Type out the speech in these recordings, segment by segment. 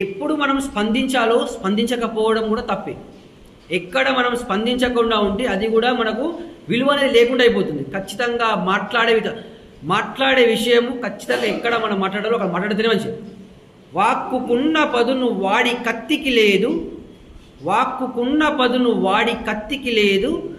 ఎప్పుడు మనం స్పందించాలో స్పందించకపోవడం కూడా తప్పే. ఎక్కడ మనం స్పందించకుండా ఉంటే అది కూడా మనకు విలువ అనేది లేకుండా అయిపోతుంది. ఖచ్చితంగా మాట్లాడే విధ- మాట్లాడే విషయము ఖచ్చితంగా ఎక్కడ మనం మాట్లాడాలో అక్కడ మాట్లాడితేనే మంచిది. వాక్కుకున్న పదును వాడి కత్తికి లేదు వాక్కుకున్న పదును వాడి కత్తికి లేదు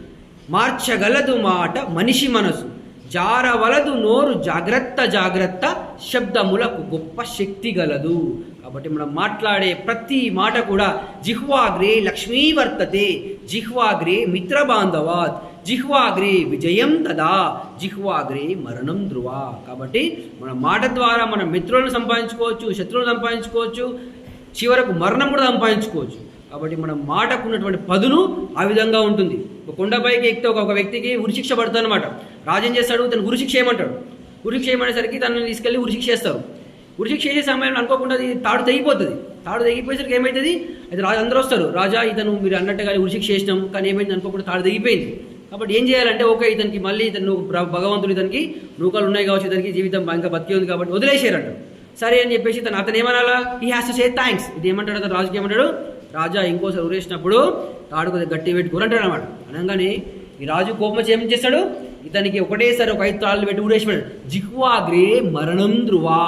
మార్చగలదు మాట మనిషి మనసు. జారవలదు నోరు జాగ్రత్త జాగ్రత్త శబ్దములకు గొప్ప శక్తి గలదు. కాబట్టి మనం మాట్లాడే ప్రతి మాట కూడా జిహ్వాగ్రే లక్ష్మీ వర్తతే జిహ్వాగ్రే మిత్ర బాంధవాత్ జిహ్వాగ్రే విజయం తదా జిహ్వాగ్రే మరణం ధ్రువ. కాబట్టి మన మాట ద్వారా మన మిత్రులను సంపాదించుకోవచ్చు శత్రువులను సంపాదించుకోవచ్చు చివరకు మరణం కూడా సంపాదించుకోవచ్చు. కాబట్టి మన మాటకు ఉన్నటువంటి పదును ఆ విధంగా ఉంటుంది. ఒక కొండపైకి ఎక్కితే ఒక వ్యక్తికి ఉరిశిక్ష పడుతుంది అనమాట రాజు చేస్తాడు? తను ఉరిశిక్ష ఏమంటాడు? ఉరిశిక్ష ఏమనేసరికి తనని తీసుకెళ్ళి ఉరిశిక్ష చేస్తారు ఉరిశిక్ష చేసే సమయంలో అనుకోకుండా అది తాడు తెగిపోతుంది. తాడు తెగిపోయేసరికి ఏమవుతుంది అయితే రాజు అందరూ వస్తారు. రాజా ఇతను మీరు అన్నట్టుగా ఉరిశిక్ష చేసినాం. కానీ ఏమైంది అనుకోకుండా తాడు తెగిపోయింది. కాబట్టి ఏం చేయాలంటే ఓకే ఇతనికి మళ్ళీ ఇతను భగవంతుడు ఇతనికి నూకలు ఉన్నాయి కావచ్చు ఇతనికి జీవితం ఇంకా బతికి ఉంది కాబట్టి వదిలేసారంట. సరే అని చెప్పేసి తను అతను ఏమనాలా? ఈ హ్యాస్ టు సే థ్యాంక్స్ ఇది ఏమంటాడు అతను? రాజుకి ఏమంటాడు? రాజా ఇంకోసారి ఉరేసినప్పుడు తాడు కొద్దిగా గట్టి పెట్టుకోరు అంటాడు అనమాట అనగానే ఈ రాజు కోపం వచ్చి ఏం చేస్తాడు? ఇతనికి ఒకటేసారి ఒక ఐదు తాళ్ళు పెట్టి ఉరేసిపోయాడు జిక్వాగ్రే మరణం ధ్రువా.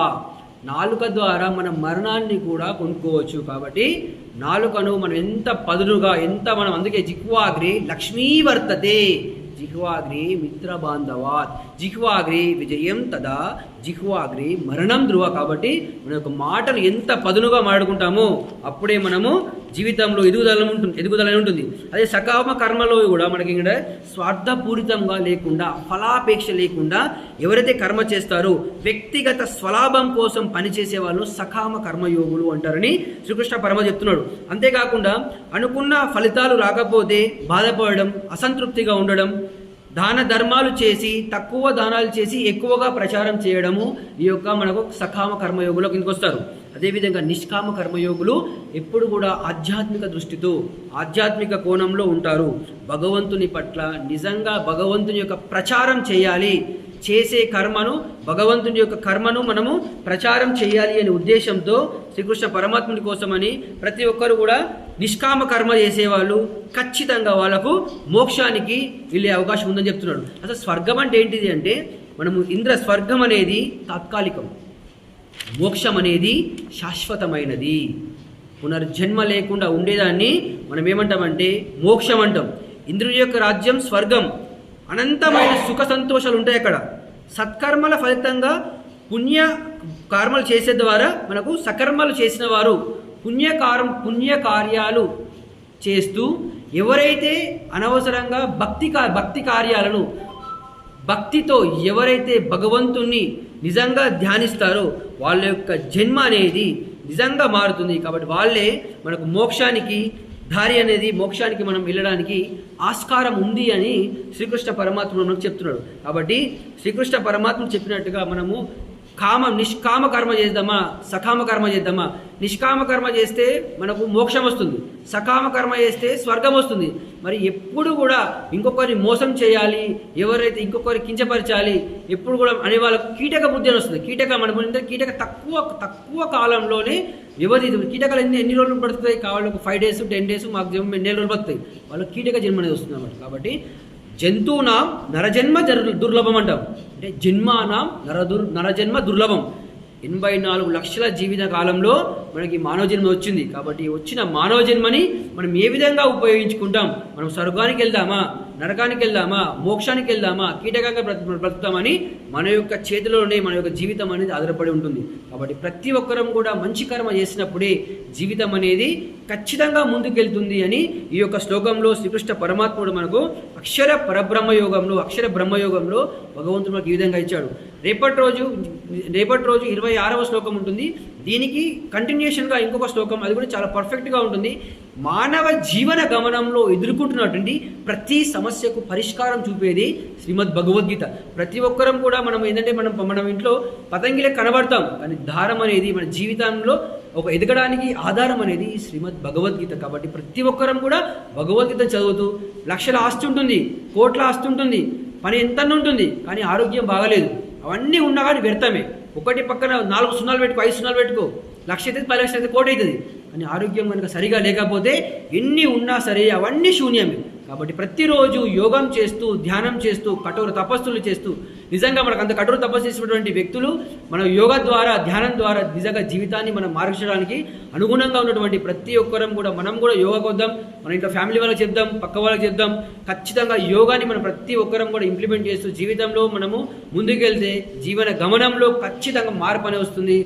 నాలుక ద్వారా మన మరణాన్ని కూడా కొనుక్కోవచ్చు కాబట్టి నాలుకను మనం ఎంత పదునుగా ఎంత మనం అందుకే జిహ్వాగ్రి లక్ష్మీ వర్తతే. జిహ్వాగ్రే మిత్ర బాంధవాత్. జిహ్వాగ్రే విజయం తదా. జిహ్వాగ్రి మరణం ధ్రువ కాబట్టి మన యొక్క మాటను ఎంత పదునుగా మాడుకుంటామో అప్పుడే మనము జీవితంలో ఎదుగుదల ఉంటుంది ఎదుగుదల ఉంటుంది. అదే సకామ కర్మలో కూడా మనకి ఏంటంటే స్వార్థపూరితంగా లేకుండా ఫలాపేక్ష లేకుండా ఎవరైతే కర్మ చేస్తారో వ్యక్తిగత స్వలాభం కోసం పనిచేసే వాళ్ళు సకామ కర్మయోగులు అంటారని శ్రీకృష్ణ పరమ చెప్తున్నాడు. అంతేకాకుండా అనుకున్న ఫలితాలు రాకపోతే బాధపడడం అసంతృప్తిగా ఉండడం దాన ధర్మాలు చేసి తక్కువ దానాలు చేసి ఎక్కువగా ప్రచారం చేయడము ఈ యొక్క మనకు సకామ కర్మయోగులో కిందకు వస్తారు అదేవిధంగా నిష్కామ కర్మయోగులు ఎప్పుడు కూడా ఆధ్యాత్మిక దృష్టితో ఆధ్యాత్మిక కోణంలో ఉంటారు. భగవంతుని పట్ల నిజంగా భగవంతుని యొక్క ప్రచారం చేయాలి. చేసే కర్మను భగవంతుని యొక్క కర్మను మనము ప్రచారం చేయాలి అనే ఉద్దేశంతో శ్రీకృష్ణ పరమాత్ముని కోసమని ప్రతి ఒక్కరు కూడా నిష్కామ కర్మ చేసేవాళ్ళు ఖచ్చితంగా వాళ్ళకు మోక్షానికి వెళ్ళే అవకాశం ఉందని చెప్తున్నాడు. అసలు స్వర్గం అంటే ఏంటిది అంటే మనము ఇంద్ర స్వర్గం అనేది తాత్కాలికం. మోక్షం అనేది శాశ్వతమైనది. పునర్జన్మ లేకుండా ఉండేదాన్ని మనం ఏమంటామంటే మోక్షం అంటాం ఇంద్రుని యొక్క రాజ్యం స్వర్గం అనంతమైన సుఖ సంతోషాలు ఉంటాయి అక్కడ. సత్కర్మల ఫలితంగా పుణ్య కర్మలు చేసే ద్వారా మనకు సకర్మలు చేసిన వారు పుణ్యకారం పుణ్యకార్యాలు చేస్తూ ఎవరైతే అనవసరంగా భక్తి భక్తి కార్యాలను భక్తితో ఎవరైతే భగవంతుణ్ణి నిజంగా ధ్యానిస్తారో వాళ్ళ యొక్క జన్మ అనేది నిజంగా మారుతుంది. కాబట్టి వాళ్ళే మనకు మోక్షానికి దారి అనేది మోక్షానికి మనం వెళ్ళడానికి ఆస్కారం ఉంది అని శ్రీకృష్ణ పరమాత్మ మనకు చెప్తున్నాడు. కాబట్టి శ్రీకృష్ణ పరమాత్మ చెప్పినట్టుగా మనము కామ నిష్కామ కర్మ చేద్దామా? సకామ కర్మ చేద్దామా? నిష్కామ కర్మ చేస్తే మనకు మోక్షం వస్తుంది. సకామ కర్మ చేస్తే స్వర్గం వస్తుంది. మరి ఎప్పుడు కూడా ఇంకొకరిని మోసం చేయాలి ఎవరైతే ఇంకొకరిని కించపరచాలి ఎప్పుడు కూడా అనే వాళ్ళకు కీటక బుద్ధి అని వస్తుంది. కీటక మన ముందు కీటక తక్కువ తక్కువ కాలంలోనే వ్యవధి కీటకాలు ఎన్ని ఎన్ని రోజులు పడుతుంది కావాలి ఒక five days ten days maximum ఎన్ని రోజులు పడుతాయి వాళ్ళకి కీటక జన్మ అనేది వస్తుంది అన్నమాట. కాబట్టి జంతువునాం నరజన్మ దుర్లభం అంటాం. అంటే జన్మానాం నరదుర్ నరజన్మ దుర్లభం. ఎనభై నాలుగు లక్షల జీవిత కాలంలో మనకి మానవ జన్మ వచ్చింది. కాబట్టి వచ్చిన మానవ జన్మని మనం ఏ విధంగా ఉపయోగించుకుంటాం? మనం స్వర్గానికి వెళ్దామా? నరకానికి వెళ్దామా? మోక్షానికి వెళ్దామా? కీటకంగా బ్రతుకుతామని మన యొక్క చేతిలోనే మన యొక్క జీవితం అనేది ఆధారపడి ఉంటుంది. కాబట్టి ప్రతి ఒక్కరం కూడా మంచి కర్మ చేసినప్పుడే జీవితం అనేది ఖచ్చితంగా ముందుకెళ్తుంది అని ఈ యొక్క శ్లోకంలో శ్రీకృష్ణ పరమాత్ముడు మనకు అక్షర పరబ్రహ్మ యోగంలో అక్షర బ్రహ్మయోగంలో భగవంతుడు మనకు ఈ విధంగా ఇచ్చాడు. రేపటి రోజు రేపటి రోజు ఇరవై ఆరవ శ్లోకం ఉంటుంది. దీనికి కంటిన్యూషన్గా ఇంకొక శ్లోకం అది కూడా చాలా పర్ఫెక్ట్గా ఉంటుంది. మానవ జీవన గమనంలో ఎదుర్కొంటున్నటువంటి ప్రతి సమస్యకు పరిష్కారం చూపేది శ్రీమద్ భగవద్గీత. ప్రతి ఒక్కరం కూడా మనం ఏంటంటే మనం మనం ఇంట్లో పతంగిలే కనబడతాం. కానీ దారం అనేది మన జీవితంలో ఒక ఎదగడానికి ఆధారం అనేది ఈ శ్రీమద్ భగవద్గీత కాబట్టి ప్రతి ఒక్కరం కూడా భగవద్గీత చదువుతూ లక్షల ఆస్తి ఉంటుంది కోట్ల ఆస్తి ఉంటుంది పని ఎంత ఉంటుంది కానీ ఆరోగ్యం బాగలేదు. అవన్నీ ఉన్నా కానీ వ్యర్థమే. ఒకటి పక్కన నాలుగు సున్నాలు పెట్టుకో ఐదు సున్నాలు పెట్టుకో. లక్ష అయితే పది లక్షలు అయితే కోటి అవుతుంది. కానీ ఆరోగ్యం కనుక సరిగా లేకపోతే ఎన్ని ఉన్నా సరే అవన్నీ శూన్యమే. కాబట్టి ప్రతిరోజు యోగం చేస్తూ ధ్యానం చేస్తూ కఠోర తపస్సులు చేస్తూ నిజంగా మనకు అంత కఠోర తపస్సు చేసినటువంటి వ్యక్తులు మన యోగ ద్వారా ధ్యానం ద్వారా నిజంగా జీవితాన్ని మనం మార్చడానికి అనుగుణంగా ఉన్నటువంటి ప్రతి ఒక్కరం కూడా మనం కూడా యోగా కొద్దాం మన ఇంట్లో ఫ్యామిలీ వాళ్ళకి చెప్దాం పక్క వాళ్ళకి చెప్దాం. ఖచ్చితంగా యోగాని మనం ప్రతి ఒక్కరం కూడా ఇంప్లిమెంట్ చేస్తూ జీవితంలో మనము ముందుకెళ్తే జీవన గమనంలో ఖచ్చితంగా మార్పు అనేది వస్తుంది.